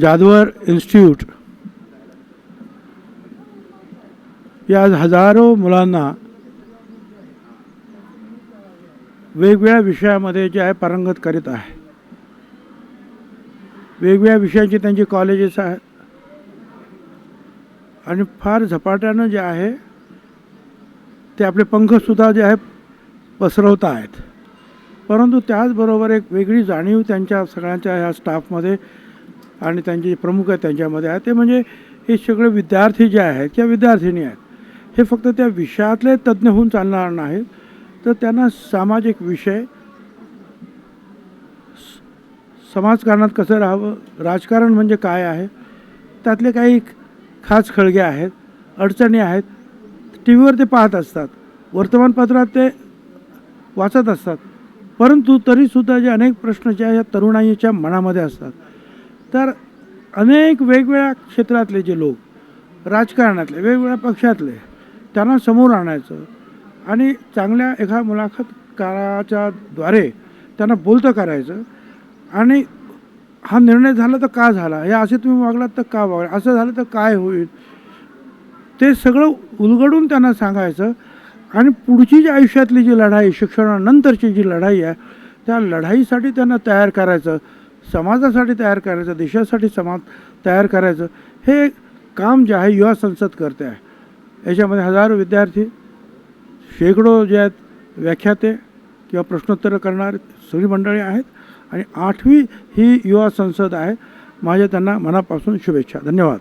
Jadhavar institute. या हजारो मुलांना वेगवेगळ्या विषयामध्ये जे आहे पारंगत करीत आहे. वेगवेगळ्या विषयांची त्यांची कॉलेजेस आहेत. आणि फार झपाट्यानं जे आहे ते आपले पंखसुद्धा जे आहे पसरवत आहेत. परंतु त्याचबरोबर एक वेगळी जाणीव त्यांच्या सगळ्यांच्या ह्या स्टाफमध्ये आणि त्यांचे जे प्रमुख आहेत त्यांच्यामध्ये आहे. ते म्हणजे हे सगळे विद्यार्थी जे आहेत किंवा विद्यार्थिनी आहेत. हे फक्त त्या विषयातले तज्ज्ञ होऊन चालणार नाहीत. तर त्यांना सामाजिक विषय स- समाजकारणात कसं राहावं राजकारण म्हणजे काय आहे त्यातले काही खास खळगे आहेत अडचणी आहेत टी व्हीवर ते पाहत असतात. वर्तमानपत्रात ते वाचत असतात. परंतु तरीसुद्धा जे अनेक प्रश्न जे आहे या तरुणाईच्या मनामध्ये असतात. तर अनेक वेगवेगळ्या क्षेत्रातले जे लोक राजकारणातले वेगवेगळ्या पक्षातले त्यांना समोर आणायचं आणि चांगल्या एका मुलाखतकाराच्या द्वारे त्यांना बोलतं करायचं. आणि हा निर्णय झाला तर का झाला? हे असे तुम्ही वागलात तर का वागला? असं झालं तर काय होईल? ते सगळं उलगडून त्यांना सांगायचं. आणि पुढची जी आयुष्यातली जी लढाई शिक्षणानंतरची जी लढाई आहे त्या लढाईसाठी त्यांना तयार करायचं. समाजासाठी तयार करायचं देशासाठी समाज तयार करायचं हे काम जे आहे युवा संसद करते आहे. याच्यामध्ये हजारो विद्यार्थी शेकडो जे आहेत व्याख्याते किंवा प्रश्नोत्तरं करणारे सगळी मंडळी आहेत आणि आठवी ही युवा संसद आहे. माझ्या त्यांना मनापासून शुभेच्छा. धन्यवाद.